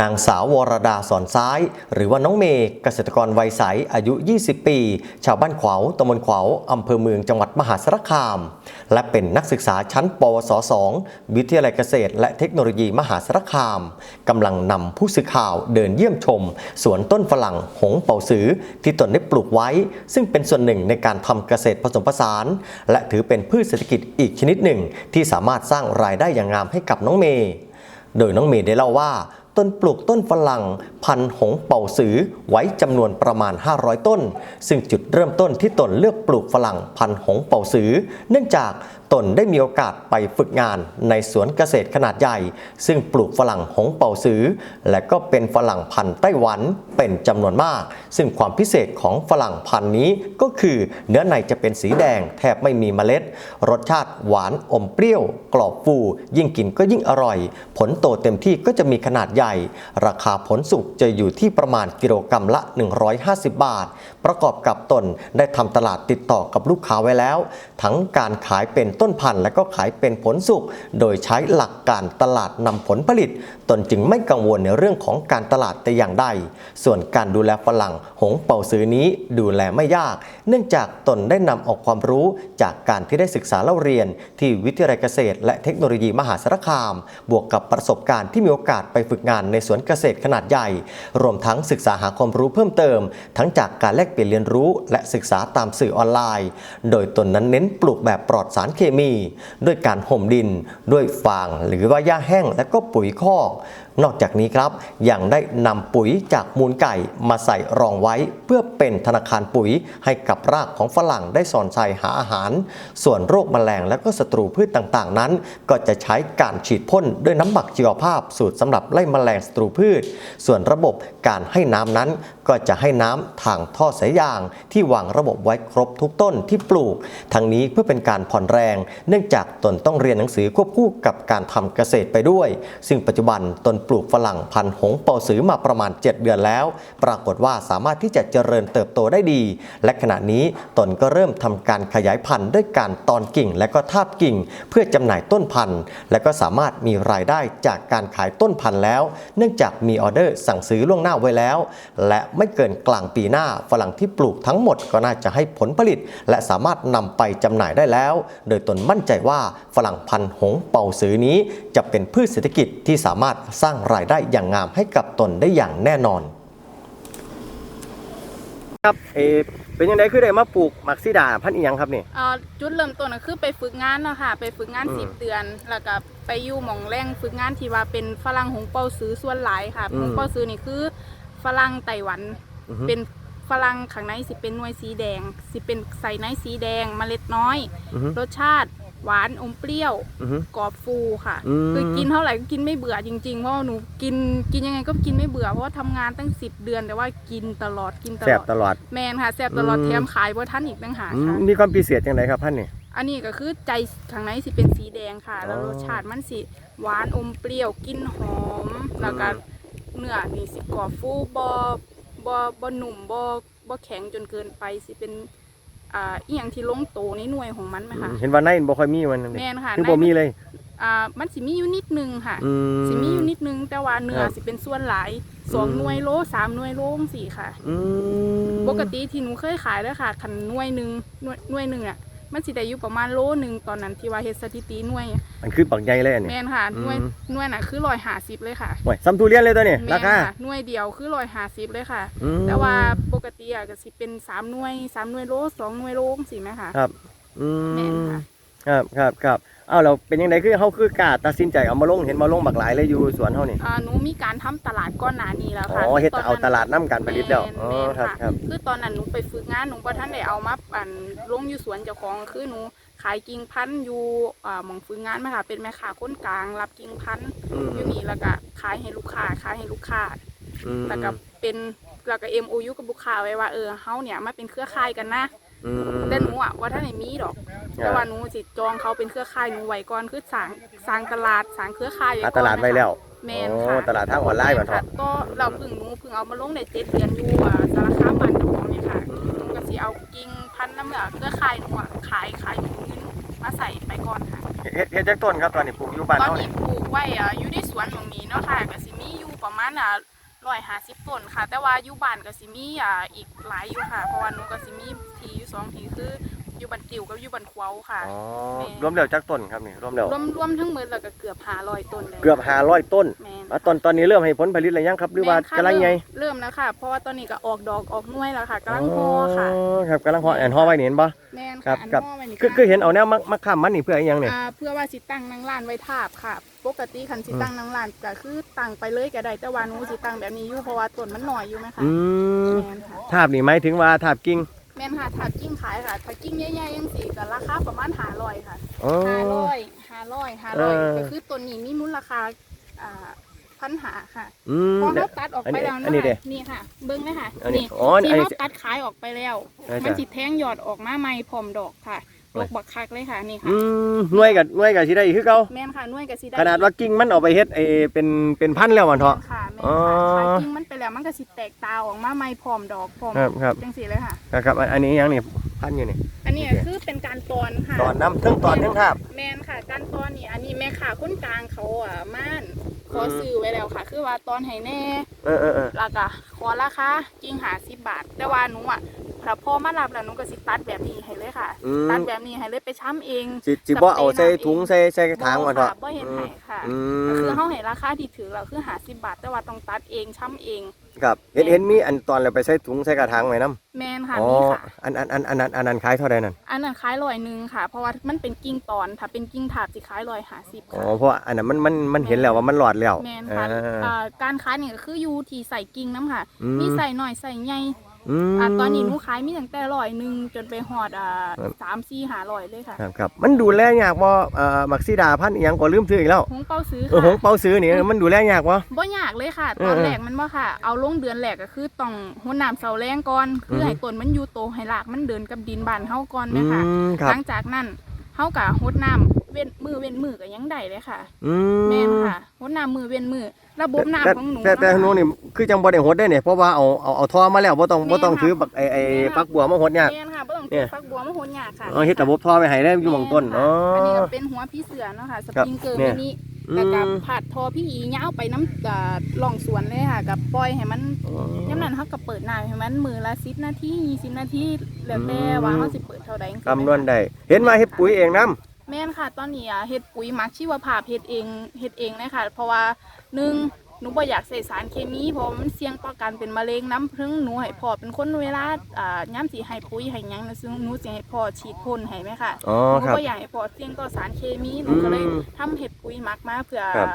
นางสาววรดาสอนซ้าย หรือว่าน้องเมย์เกษตรกรวัยใสอายุ 20 ปี ชาวบ้านขวาวตำบลขวาวอำเภอเมืองจังหวัดมหาสารคาม และเป็นนักศึกษาชั้น ปวส 2 วิทยาลัยเกษตร และเทคโนโลยีมหาสารคามกำลังนำผู้สื่อข่าวเดินเยี่ยมชม สวนต้นฝรั่งหงเป่าสือที่ตนได้ปลูกไว้ ซึ่งเป็นส่วนหนึ่งในการทำเกษตรผสมผสาน และถือเป็นพืชเศรษฐกิจอีกชนิดหนึ่ง ที่สามารถสร้างรายได้อย่างงามให้กับน้องเมย์โดยน้องเมย์ได้เล่าว่า ต้นปลูกต้นฝรั่ง พันหงเป่าสือไว้จำนวนประมาณ 500 ต้น ซึ่งจุดเริ่มต้นที่ตนเลือกปลูกฝรั่งพันหงเป่าสือ เนื่องจากตนได้มีโอกาสไปฝึกงานในสวนเกษตรขนาดใหญ่ ซึ่งปลูกฝรั่งหงเป่าสือ และก็เป็นฝรั่งพันธุ์ไต้หวันเป็นจำนวนมาก ซึ่งความพิเศษของฝรั่งพันธุ์นี้ก็คือเนื้อในจะเป็นสีแดงแทบไม่มีเมล็ด รสชาติหวานอมเปรี้ยว กรอบฟู ยิ่งกินก็ยิ่งอร่อย ผลโตเต็มที่ก็จะมีขนาดใหญ่ ราคาผลสุกจะอยู่ที่ประมาณกิโลกรรัมละ 150 บาท ประกอบกับตนได้ทำตลาดติดต่อกับลูกค้าไว้แล้ว ทั้งการขายเป็นต้นพันธุ์และก็ขายเป็นผลสุก โดยใช้หลักการตลาดนำผลผลิต ตนจึงไม่กังวลในเรื่องของการตลาดแต่อย่างใด ส่วนการดูแลฝรั่งหงเป่าซื้อนี้ดูแลไม่ยาก เนื่องจากตนได้นำเออกความรู้จากการที่ได้ศึกษาเล่าเรียน ที่วิทยาลัยเกษตร และเทคโนโลยีมหาสารคาม บวกกับประสบการณ์ที่มีโอกาสไปฝึกงานในสวนเกษตรขนาดใหญ่ รวมทั้งศึกษาหาความรู้เพิ่มเติม ทั้งจากการแลกเปลี่ยนเรียนรู้ และศึกษาตามสื่อออนไลน์ โดยตนนั้นเน้นปลูกแบบปลอดสารเคมี ด้วยการห่มดิน ด้วยฟาง หรือว่าหญ้าแห้งและก็ปุ๋ยคอก นอกจากนี้ครับยังได้นำปุ๋ยจากมูลไก่มาใส่รองไว้ เพื่อเป็นธนาคารปุ๋ยให้กับรากของฝรั่งได้สอนใจหาอาหาร ส่วนโรคแมลงและก็ศัตรูพืชต่างๆ นั้น ก็จะใช้การฉีดพ่นด้วยน้ำหมักชีวภาพสูตรสำหรับไล่แมลงศัตรูพืช ส่วนระบบการให้น้ำนั้น ก็จะให้น้ำทางท่อสายยาง ที่วางระบบไว้ครบทุกต้นที่ปลูก ทั้งนี้เพื่อเป็นการผ่อนแรง เนื่องจากตนต้องเรียนหนังสือควบคู่กับการทำเกษตรไปด้วย ซึ่งปัจจุบันตนปลูกฝรั่งพันธุ์หงเป่าสือมาประมาณ 7 เดือนแล้ว ปรากฏว่าสามารถที่จะเจริญเติบโตได้ดี และขณะนี้ตนก็เริ่มทำการขยายพันธุ์ด้วยการตอนกิ่งและก็ทาบกิ่ง เพื่อจำหน่ายต้นพันธุ์ และก็สามารถมีรายได้จากการขายต้นพันธุ์แล้ว เนื่องจากมีออเดอร์สั่งซื้อล่วงหน้าไว้แล้ว และไม่เกินกลางปีหน้า ฝรั่งที่ปลูกทั้งหมดก็น่าจะให้ผลผลิต และสามารถนำไปจำหน่ายได้แล้ว โดยตนมั่นใจว่าฝรั่งพันธุ์หงเป่าสือนี้ จะเป็นพืชเศรษฐกิจที่สามารถสร้างรายได้อย่างงามให้กับตนได้อย่างแน่นอน ครับเอเป็นยังไงคือได้มาปลูกมักซิดาพันธุ์อีหยังครับนี่ เอ่อจุดเริ่มต้นก็คือไปฝึกงานเนาะค่ะไปฝึกงานอืมสิบเดือน แล้วก็ไปอยู่หม่องแรงฝึกงานที่ว่าเป็นฝรั่งหงเปาซื้อส่วนหลายค่ะอืม หงเปาซื้อนี่คือ ฝรั่งไต้หวัน อือฮึ เป็นฝรั่งข้างในสิเป็นหน่วยสีแดง สิเป็นใส่ในสีแดงเมล็ดน้อย อือฮึรสชาติหวานอมเปรี้ยวอือฮึ กรอบฟูค่ะ อืม คือกินเท่าไหร่ก็กินไม่เบื่อจริงๆเพราะว่าหนูกินกินยังไงก็กินไม่เบื่อเพราะว่าทำงานตั้งสิบเดือน แต่ว่ากินตลอดกินตแซ่ลบอดตลอด แมนค่ะแซ่บตลอดอืม แถมขายว่าท่านอีกต่างหากอืมค่ะ มีความพิเศษยังไงครับพันธุ์นี่ อันนี้ก็คือใจข้างในสิเป็นสีแดงค่ะ แล้วอ๋อรสชาติมันสิหวานอมเปรี้ยวกลินหอมแล้วก็ เนื้อนี่สิกรอบฟูบอบอบอหนุ่มบอบอแข็งจนเกินไปสิเป็นอ่าอีหยังที่ลงโตในหน่วยของมันไหมคะเห็นว่าในบ่ค่อยมีมันนั่นแมนี่นค่ะคือบ่มีเลยอ่ามันสิมีอยู่นิดนึงค่ะอืม สิมีอยู่นิดนึงแต่ว่าเนื้อครับ สิเป็นส่วนหลายสองอืมหน่วยโลสามหน่วยโลสี่ค่ะ อืมปกติที่หนูเคยขายเลยค่ะขันหน่วยหนึ่งหน่วยหน่วยหนึ่งอะ มันสิได้อยู่ประมาณโลหนึ่งตอนนั้นที่ว่าเฮ็ดสถิติหน่วยมันคือปักใหญ่เลยอันแมนี้นค่ะหน่วยอืม หน่วยน่ะคือร้อยหาสิบเลยค่ะโอ้ยซ้ำทุเรียนเลยตัวนี้แมรานคาค่ะหน่วยเดียวคือร้อยหาสิบเลยค่ะ อืมแต่ว่าปกติอะก็สิเป็นสามหน่วยสามหน่วยโลสองหน่วยโลสิไหมคะ ครับอืแม่นมค่ะ ครับครับครับเอ้าเราเป็นยังไงคือเฮาคือกล้าตัดสินใจเอามาลงเห็นมาลงบักหลายเลยอยู่สวนเฮานี่อ่าหนูมีการทำตลาดก้อนหนานี้แล้วอ๋ค่ะอเฮ็ดคืเอาตลาดน้ำการผลิตแล้วแม่นอ๋อแม่นครับค่ะครับ คือตอนนั้นหนูไปฝึกงานหนูบ่ท่านได้เอามาปั่นลงอยู่สวนเจ้าของคือหนูขายกิ่งพันธุ์อยู่อ่าหมองฝึกงานมาค่ะ เป็นแม่ค้าคนกลาง รับกิ่งพันธุ์อืมอยู่นี่แล้วก็ขายให้ลูกค้าขายให้ลูกค้า อืมแล้วก็เป็นแล้วก็ MOU กับลูกค้าไว้ว่าเออเฮาเนี่ยมาเป็นเครือข่ายกันนะ อืม แต่หนูอะว่าท่านไหนมีดอก แต่ว่าหนูสิจองเขาเป็นเครือข่ายหนูไว้ก่อนคือสั่งสั่งตลาดสั่งเครือข่ายหาก่อนตลาดไว้แล้วแมนค่ะ โอ้ตลาดทางออนไลน์บัดแม่เนาะค่ะก็เราเพิ่งหนูเพิ่งเอามาลงในเจ็ดเดือนอยู่อะสารคามบ้านเจ้าของเนี่ยค่ะหนูก็สิเอากิ่งพันธุ์น้ำเหลือเครือข่ายหนูอะขายขายหนูเงินมาใส่ไปก่อนค่ะ เฮ็ดเฮ็ดจักต้นครับตอนนี้ปลูกอยู่บ้านตอนเฮานี้นี่ปลูกไว้อะอยู่ในสวนของมีเนาะค่ะก็สิมีอยู่ปประมาณอะ ร้อยห้าสิบต้นค่ะ แต่ว่าอยู่บ้านก็สิมีอ่าอีกหลายอยู่ค่ะ เพราะว่าหนูก็สิมีทีอยู่สองทีคือ อยู่บันติวกับอยู่บันควาค่ะอ๋อแม่รวมแล้วจักต้นครับนี่รวมแล้วรวมรวมทั้งหมดแล้วก็เกือบห้าร้อยต้นเลยเกือบ500ต้นแม่นแล้วตอนตอนนี้เริ่มให้ผลผลิตแล้วยังครับ หรือว่าแม่นค่ะกำลังไงเริ่มเริ่มแล้วค่ะ เพราะว่าตอนนี้ก็ออกดอกออกหน่วยแล้วค่ะกำลังพอค่ะอ๋อครับกำลังพอแอนฮอไว้นี่เห็นบ่ แม่นครัค่ะบอันครับหม้อไว้นี่คือค่ะคือเห็นเอาแนวมามาค้ำมันนี่เพื่ออีหยังเนี่ยอ่าเพื่อว่าสิตั้งนางล้านไว้ทาบค่ะ ปกติคันสิตั้งนางล้านก็คือตั้งไปเลยก็ได้แต่ว่าหนูสิตั้งแบบนี้อยู่เพราะว่าต้นมันหน่อยอยู่ไหมคะอืมแม่นค่ะ ทาบนี่หมายถึงว่าทาบกิ่ง แม่นค่ะถ้ากิ้งขายค่ะถ้ากิ้งใหญ่ๆยังสิก็ราคาประมาณห้าร้อยค่ะอ๋อ ห้าร้อยห้าร้อยห้าร้อยเออ ก็คือต้นนี้มีมูลค่าอ่าพันหาค่ะอืม พอเขาตัดออกไปแล้วอันนี้นะเด้คะนี่ค่ะ เบิ้งเลยค่ะอันนี้นี่อ๋ออันนี้ที่เขาตัดขายออกไปแล้วใช่จ้ะ มันสิแทงยอดออกมาใหม่พร้อมดอกค่ะ ดอกบักคักเลยค่ะนี่ค่ะอืมหน่วยกับหน่วยกับสิได้อีกคือเก่าแม่นค่ะหน่วยกับสีได้ขนาดว่ากิ่งมันเอาไปเฮ็ดไอ้เป็นเป็นพันธุ์แล้วมันเถาะ ค่ะแม่นอ๋อค่ะถ้ากิ้งมันไปแล้วมันก็สิแตกตาออกมาใหม่พร้อมดอกพร้อมครับครับจังสีเลยค่ะ ครับครับอันอันนี้ยังนี่พันอยู่นี่อันนี้โอเคคือเป็นการตอนค่ะ ตอนน้ำเทั้งตอนเทั้งทาบ แมนค่ะการตอนนี่อันนี้แม่ขาคนกลางเขาอะม่านข ออืมซื้อไว้แล้วค่ะ คือว่าตอนให้แน่เออเออเออแล้วก็ขอราคากิ่งหาสิบบาท แต่ว่าหนูอะถ้าพอมารับแล้วหนูก็สิตัดแบบนี้ให้เลยค่ะ อืม ตัดแบบนี้ให้เลยไปช้ำเองสิสิบ่เอาใส่ถุงใส่ใส่กระถางมันเถาะบ่เห็นให้ค่ะอืก็มคือเฮาให้ราคาที่ถือเราคือหาสิบบาท แต่ว่าต้องตัดเองช้ำเอง ครับเห็นเห็นมีอันตอนเราไปใส่ถุงใส่กระถางไว้นํแมนค่ะอ๋อมีค่ะ อันอันอันอันนั้นอันนั้นขายเท่าใดนั่นอันนั้นขายร้อยหนึ่งค่ะ เพราะว่ามันเป็นกิ่งตอนถ้าเป็นกิ่งถาบสิขายร้อยห้าสิบอ๋อค่ะ เพราะว่าอันนั้นมันมันมันเห็นแล้วว่ามันหลอดแล้วแมนค่ะอ่าอ่าการขายเนี่ยก็คืออยู่ที่ใส่กิ่งน้ำค่ะ อืม มีใส่หน่อยใส่ใหญ่อื ม อ่าตอนนี้หนูขายมีตั้งแต่ร้อยหนึ่งจนไปหอดอ่าครับ สามสี่หาร้อยเลยค่ะครับครับมันดูแลยากบ่เอ่อมักซีดาพันธุ์อีหยังก็ลืมซื้ออีกแล้วหงเป้าซื้อเออหงค่ะเปาซื้อนี่มันดูแลยากบ่ บ่ยากเลยค่ะเอตออนเออแรกมันว่าค่ะ เอาลงเดือนแรกก็คือต้องหัวน้ำเสาแรงก่อน คืออฮึ ให้ต้นมันอยู่โตให้รากมันเดินกับดินบานเฮาก่อนอืแม่ค่ะมครับหลังจากนั้นเฮากะหดน้ำเว้นมือเว้นมือก็ยังได้เลยค่ะ อืแม่นมค่ะหดน้ำมือเว้นมือ ระบบแต่น้ำของหนูแต่แต่หนูนี่คือจังบ่ได้หดได้เนี่ยเพราะว่าเอาเอาเอาท่อมาแล้วบ่ต้องบ่ต้องถือบักไอ้ไอ้ฟักบัวมาหดยากแม่นค่ะบ่ต้องเนี่ถือยฟักบัวมาหดยากค่ะเอาเฮ็ดระบบท่อไว้ให้ได้อยู่หม่องต้นแม่อ๋อค่ะออันนี้ก็เป็นหัวพี่เสือเนาะค่ะสครับปริงเกอร์เนี่มิยนิอืแล้วก็มผัดทอพี่อียาวไปน้ำอ่าล่องสวนเลยค่ะ กับปล่อยให้มันย่ำนั้นเขาก็เปิดน้ำให้มันมือละสิบนาทียี่สิบนาทีแล้วแต่ว่าเขาสิเปิดเท่าใดจังซี้คำนวณได้เห็นว่าเฮ็ดปุ๋ยเองนํ แม่นค่ะ ตอนนี้อะเฮ็ดปุ๋ยหมักชีวภาพเฮ็ดเองเฮ็ดเองเลยค่ะ เพราะว่าหนึ่งหนูบ่อยากใส่สารเคมีเพราะว่ามันเสี่ยงต่อการเป็นมะเร็งน้ำพึ่งหนูให้พ่อเป็นคนเวลาอ่าย้ำสิให้ปุ๋ยให้หยังนะซึ่งหนูสิให้พ่อฉีดพ่นให้ไหมค่ะอ๋อหนูครับก็อยากให้พอเสี่ยงต่อสารเคมีหนูก็เลยอืมทำเห็ดปุ๋ยหมักมาเพื่อ ครับ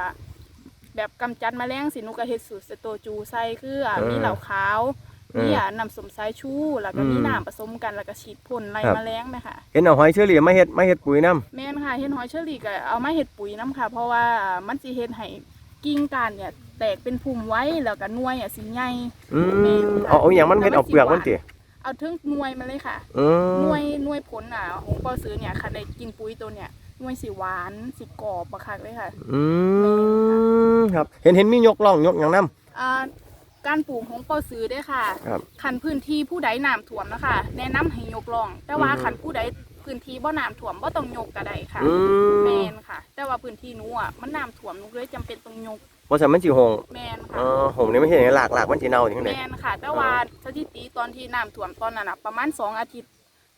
แบบกำจัดแมลงสิหนูก็เห็ดสูตรสโตจูใส่คืออะเออ มีเหล่าขาวเออ มีอะน้ำสมสายชูแล้วก็มีอืมน้ำผสมกันแล้วก็ฉีดพ่นไล่ครับแมลงไหมค่ะเห็นเอาหอยเชอรี่มาเฮ็ดมาเฮ็ดปุ๋ยนํแม่นค่ะเห็ดหอยเชอรี่ก็เอามาเห็ดปุ๋ยน้ำค่ะ เพราะว่ามันสิเห็ดให้กิ่งก้านเนี่ยแตกเป็นพุ่มไว้แล้วก็หน่วยอะสิใหญ่อืมเอาเอาหยังมันเฮ็ดเอาเปลือกมันติเอาถึงหน่วยมาเลยค่ะอืหมน่วยหน่วยผลอะของปอซื้อเนี่ยค่ะได้กินปุ๋ยตัวเนี่ยหน่วยสีหวานสีกรอบบักคักเลยค่ะ อืมครับ เห็นเห็นมียกล่องยกหยังนํอ่า การปลูกของปอซื้อเด้วยค่ะครับขันพื้นที่ผู้ใดน้ำท่วมนะคะแนะนำให้ยกล่อง แต่ว่าอืมขันผู้ใดพื้นที่บ่น้ำท่วมบ่ต้องยกก็ได้ค่ะอืแมมนค่ะ แต่ว่าพื้นที่หนูอะมันน้ำท่วมหนูเลยจำเป็นต้องยกบ่ซั่นมันสิหงแมนเอค่ะอหงนี่ไม่เห็นหลากหลากมันสิเน่าจังแมได๋นค่ะ แต่ว่าสถิติตอนที่น้ำท่วมตอนนั้นอะประมาณสองอาทิตย์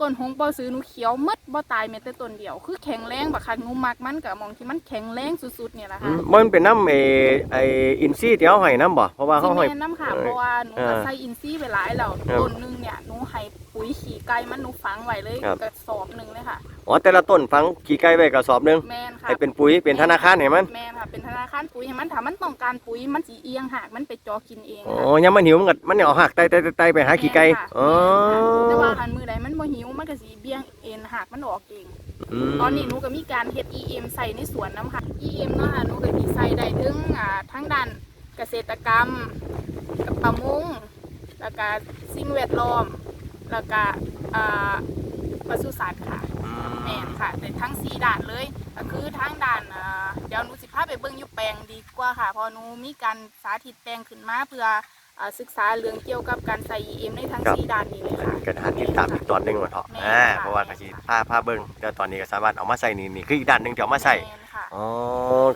ต้นหงปอซื้อหนูเขียวหมดบ่ตายแม้แต่ต้นเดียว คือแข็งแรงบักคักหนูมักมันกับมองที่มันแข็งแรงสุดๆเนี่ยแหละอืค่ะมมันเป็นน้ำไอ้ไอ้อินซีย์ที่เอาให้น้ำบ่เพราะว่าซีเขาเมให้นต์น้ำค่ะเออเพราะว่าหนูเออก็ใส่อินซี่ไปหลายแล้วครับต้นหนึงเนี่ยหนูให้ปุ๋ยขี่ไก่มันหนูฝังไว้เลยครับกระสอบหนึ่งเลยค่ะ อ๋อแต่ละต้นฝังขี้ไก่ไว้กระสอบหนึงแมนค่ะให้เป็นปุ๋ยเป็นธนาคารให้มันแมนค่ะเป็นธนาคารปุ๋ยให้มันถ้ามันต้องการปุ๋ยมันสีเอียงหากมันไปจอกินเองอ๋อค่ะยามมันหิวมันก็มันเอาหักไตไตไตไตไปหาขี้ไก่แม่นค่ะอ๋อแม่นค่ะแต่ว่าหันมือใดมันบ่หิวมันก็สีเบี้ยงเอ็นหากมันออกเองมตอนนี้หนูก็มีการเฮ็ด EM ใส่ในสวนน้ำค่ะ EM เนาะค่ะหนูก็สิใส่ได้ถึงอ่าทั้งด้านเกษตรกรรมกับประมงแล้วก็สิ่งแวดล้อม แล้วก็อ่าปศุสัตว์ค่ะ แม่นค่ะแต่ทั้งสี่ด่านเลยก็คือทั้งด่านอ่าเดี๋ยวหนูสิพาไปเบิ่งอยู่แปลงดีกว่าค่ะเพอหนูมีการสาธิตแปลงขึ้นมาเพื่ออ่าศึกษาเรื่องเกี่ยวกับการใส่ EM ในทั้งครับสี่ด้านนี้เลยอันค่ะ นี้ก็หาติดตามอีกตอนหนึงว่าเถาะแม่นอ่าค่ะ เพราะว่ากะสิผ้าผ้าเบิ่งเดี๋ยวตอนนี้ก็สามารถเอามาใส่นี่นี่คืออีกด้านหนึงที่เอามาใส่แม่นค่ะ อ๋อ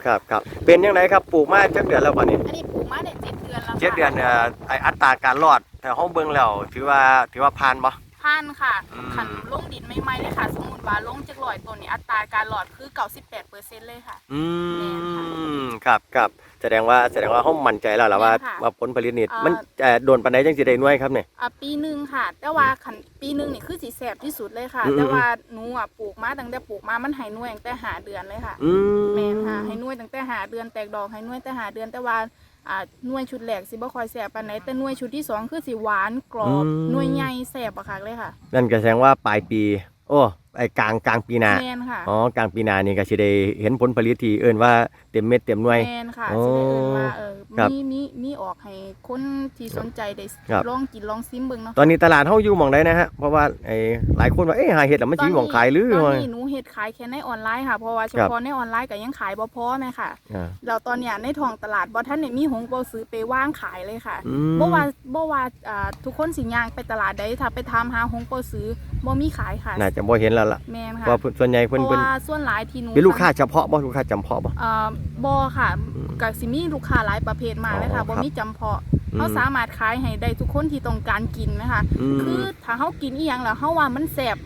ครับครับเป็นยังไงครับปลูกมาจักเดือนแล้วบัดนี้อันนี้ปลูกมาได้เจ็ดเดือนแล้วค่ะเจ็ดเดือนเอ่อไออัตราการรอดแต่ห้องเบิ่งแล้วถือว่าถือว่าผ่านบ่ พันค่ะอืม ขันลงดินไม่ไหมเลยค่ะ สมมติว่าลงจากลอยตัวนี้อัตราการหลอดคือ98เปอร์เซ็นต์เลยค่ะ อืแม่นค่ะมครับครับแสดงว่าแสดงว่าห้องมั่นใจแล้วล่ะว่าแม่นค่ะว่าผลผลิตนี่อ่ามัมันเอ่อโดนปานใดจังสิได้หน่วยครับเนี่ย อะปีหนึ่งค่ะ แต่ว่าขันปีหนึ่งนี่คือสีแสบที่สุดเลยค่ะ อืม แต่ว่าหนูอะปลูกมาตั้งแต่ปลูกมามันใหายน่วยตั้งแต่หาเดือนเลยค่ะ อืมแมนค่ะให้หน่วยตั้งแต่หาเดือนแตกดอกให้หน่วยแต่หาเดือนแต่ว่า อ่าหน่วยชุดแรกสิบ่ค่อยแสบปานไหนแต่หน่วยชุดที่สองคือสิหวานกรอบหน่วยใหญ่แสบอะค่ะเลยค่ะ นั่นก็แสดงว่าปลายปี โอ้ ไอกลางกลางปีหน้าแมนค่ะอ๋อกลางปีหน้านี่ก็สิได้เห็นผลผลิตที่เอิ้นว่าเต็มเม็ดเต็มหน่วย แมนค่ะโอ้สิได้เอิ้นว่าเออครับมีมีมีออกให้คนที่สนใจได้ครับ ลองกินลองซิมเบิ่งเนาะตอนนี้ตลาดเฮาอยู่หม่องใดนะฮะเพราะว่าไอ้หลายคนว่าเอ๊ะหาเห็ดแล้วมันสิมีหม่องขายหรือตอนว่า นี้หนูเฮ็ดขายแค่ในออนไลน์ค่ะเพราะว่าเฉครับ พาะในออนไลน์ก็ยังขายบ่พอแม่ค่ะอ่าแล้วตอนเนี้ยในท้องตลาดบ่ทันได้มีหงบ่ซื้อไปว่างขายเลยค่ะ อืม บ่ว่าบ่ว่าอ่าทุกคนสิย่างไปตลาดใดถ้าไปถามหาหงบ่ซื้อบ่มีขายค่ะ น่าจะบ่เห็นแล้วล่ะแม่นเพค่ะราะว่าส่วนใหญ่เพเพิ่นราะเพิ่นว่าส่วนหลายที่หนูเป็นลูกค้าเฉพาะบ่ลูกค้าจำเพาะบ่ เอ่อบ่ค่ะอืมก็สิมีลูกค้าหลายประเภทมากเลยค่ะอ๋อบ่ครับมีจำเพาะอืมเขาสามารถขายให้ได้ทุกคนที่ต้องการกินนะคะมคือถ้าเฮากินอีหยังแล้วเฮาว่ามันแซ่บ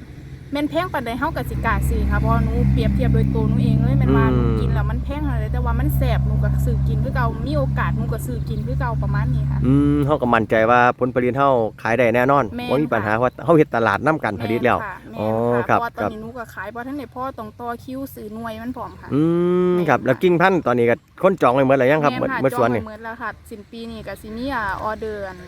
แม่นแพงปานใดเฮาก็สิกล้าซื้อค่ะเพราะหนูเปรียบเทียบโดยตัวหนูเองเลยแม่นว่าหนูกินแล้วมันแพงเท่าไหร่แต่ว่ามันแซ่บหนูก็ซื้อกินคือเก่ามีโอกาสหนูก็ซื้อกินคือเก่าประมาณนี้ค่ะ อืมเฮาก็มั่นใจว่าผลผลิตเฮาขายได้แน่นอนแม่นบ่มีปัญหาค่ะว่าเฮาเฮ็ดตลาดนํการผลิตแล้วม่นค่ะอ๋อแม่นครัค่ะบเพราะว่าตอครันบนี้หนูก็ขายบ่ทันได้พอต้องต่อคิวซื้อหน่วยมันพร้อมค่ะ อืมแม่นครับค่ะแล้วกิ่งพันธุ์ตอนนี้ก็คนจองไว้หมดแล้วยังครับหมดแม่นหมดสวนนี่จองไเหมือนแล้วค่ะสิ้นปีนี้ก็สิมีอ่าออเดอร์อัน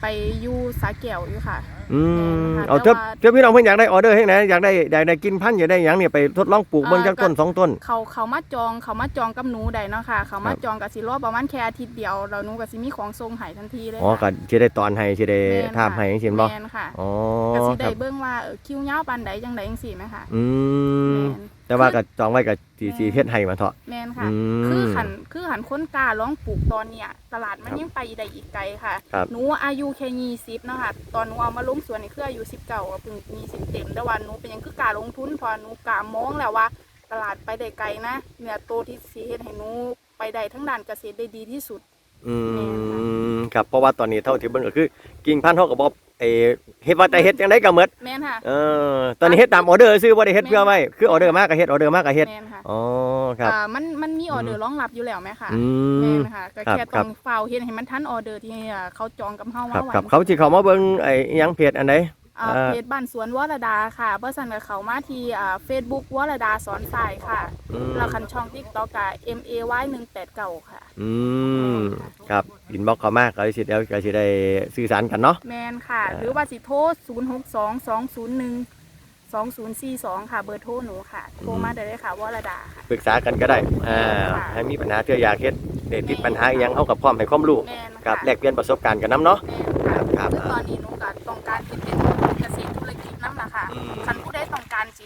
ไปอยู่สาแก้วอยู่ค่ะอืมแม่นค่ะเอาแต่เถ้าว่าเถ้าพี่น้องเพิ่นอยากได้ออเดอร์ให้ไหนอยากได้อยากได้กินพันธุ์อยากได้หยังเนี่ยไปทดลองปลูกเบิ่งอ่าจักต้นก็สองต้น เขาเขามาจองเขามาจองกับหนูได้เนาะค่ะ เขามาครับจองกับสิรอประมาณแค่อาทิตย์เดียวแล้วหนูก็สิมีของส่งให้ทันทีเลยอ๋อก็ค่ะสิได้ตอนให้สิได้แม่นทาบให้จังซี่บ่แม่นค่ะอ๋อก็สิคได้รับเบิ่งว่าเออคิวยาวปานใดจังไดจังซี่ไหมค่ะ อืม แม่นแต่ว่าก็จองไว้ก็สิสิเฮ็ดให้มาเถาะแม่นค่ะ อืมคือขันคือขันค้นกล้าร้องปลูกตอนเนี้ยตลาดมันครับยังไปได้อีกไกลค่ะ ครับหนูอายุแค่ยี่สิบเนาะค่ะ ตอนหนูเอามาลงสวนนี่คืออายุสิบเก้าเพิ่งมีสิบเต็มแต่ว่าหนูเป็นหยังคือกล้าลงทุนเพอหนูกล้ามองแล้วว่า ตลาดไปได้ไกลนะเนี่ยโตวที่สีเฮ็ดให้หนูไปได้ทั้งด้านเกษตรได้ดีที่สุด อืมครับเพราะว่าตอนนี้เท่าที่เบิ่งก็คือ กิ่งพันธุ์เฮาก็บ่ เออเฮ็ดว่าแต่เฮ็ดจังได๋ก็หมดแม่นค่ะเออตอนนี้เฮ็ดตามออเดอร์ซื้อบ่ได้เฮ็ดเพื่อไว้คือออเดอร์มาก็เฮ็ดออเดอร์มาก็เฮ็ดแม่นค่ะอ๋อครับอ่ามันมันมีออเดอร์รองรับอยู่แล้วไหมค่ะอืแม่ม นค่ะก็ครับแค่ครัต้บ องเฝ้าเฮ็ดให้มันทันออเดอร์ที่อ่าเขาจองกับเฮาครับมาไว้ครับเขาสิเข้ามาเบิ่งไอ้อิหยังเพจอันใด อ่าอ่าเพจบ้านสวนวรดาค่ะเบอร์สันกับเขามาที่อ่าเฟซบุ๊กวรดาสอนสายค่ะอืมแล้วคันช่องทิกตอกกับ M A Y หนึ่งแปดเก้าค่ะ อืมครับอินบ็อกเข้ามาก็สิเดี๋ยวก็สิได้สื่อสารกันเนาะ แมนค่ะอ่าหรือว่าสิโทรศูนย์หกสองสองศูนย์หนึ่งสองศูนย์สี่สองค่ะ เบอร์โทรหนูค่ะ โทรมาได้เลยค่ะวรดาค่ะ ปรึกษากันก็ได้ อ่าค่ะให้มีปัญหาเทื่ออยากเฮ็ดได้ติดปัญหาอิหยังเฮาก็พร้อมให้ความรู้แมนครัค่ะบแลกเปลี่ยนประสบการณ์กันนํเนาะแมนค่ะครับคือตอนนี้หนู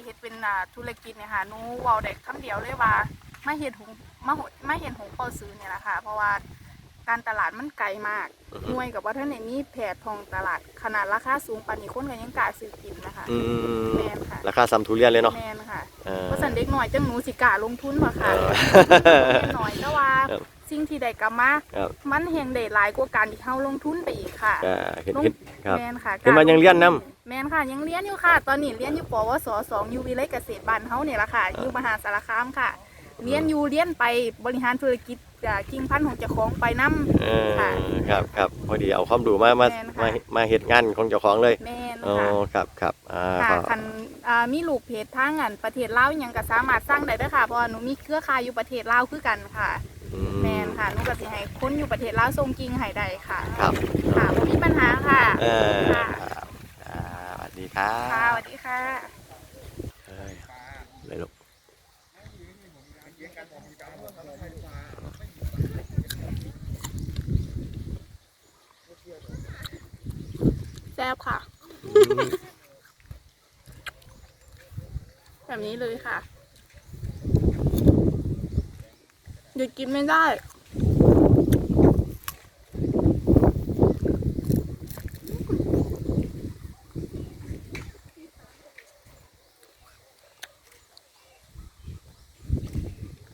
เฮ็ดเป็นอ่าธุรกิจเนี่ยค่ะหนูเว้าได้คำเดียวเลยว่ามาเฮ็ดหงมาหมาเฮ็ดหงเปาซื้อเนี่ยแหละค่ะ เพราะว่าการตลาดมันไกลมากหน่วยกับว่าท่านเนี่ยมีแผดทองตลาดขนาดราคาสูงปานนี้คนก็ยังกล้าซื้อกินนะคะอืมแมนค่ะราคาซ้ำทุเรียนเลยเนาะแมนค่ะ เออ เพราะสันเด็กหน่อยจังหนูสิกล้าลงทุนมาเอค่ะอหน่อยแต่ว่าครับสิ่งที่ได้กลับมาครับ มันแหงได้หลายกว่าการที่เฮาลงทุนไปอีกค่ะ ก็เห็นเห็นครับ แมนค่ะเห็นว่ายังเรียนนแมนค่ะยังเรียนอยู่ค่ะ ตอนนี้เรียนอยู่ปวสสองอยู่วิเลยเกษตรบ้านเฮาเนี่ยละค่ะอยู่มหาสารคามค่ะเรียนอยู่เรียนไปบริหารธุรกิจอ่ากิ่งพันธุ์ของเจ้าของไปนํเออค่ะ ครับครับพอดีเอาความรู้มามาแม่นค่ะ มามาเฮ็ดงานของเจ้าของเลยแมนอ๋อค่ะครับครับอ่าค่ะก็คันอ่ามีลูกเพจทางอันประเทศลาวอิหยังก็สามารถสร้างได้เด้อค่ะเพราะว่าหนูมีเครือข่ายอยู่ประเทศลาวคือกันค่ะ อืแมนค่ะหนูก็สิให้คนอยู่ประเทศลาวส่งกิ่งให้ได้ค่ะ ครับค่ะบ่มีปัญหาค่ะ เออค่ะครับอ่าสวัส ดีครับค่ะสวัสดีค่ะเอ้ยเลยลูกแซ่บค่ะแบบนี้เลยค่ะ หยุดกินไม่ได้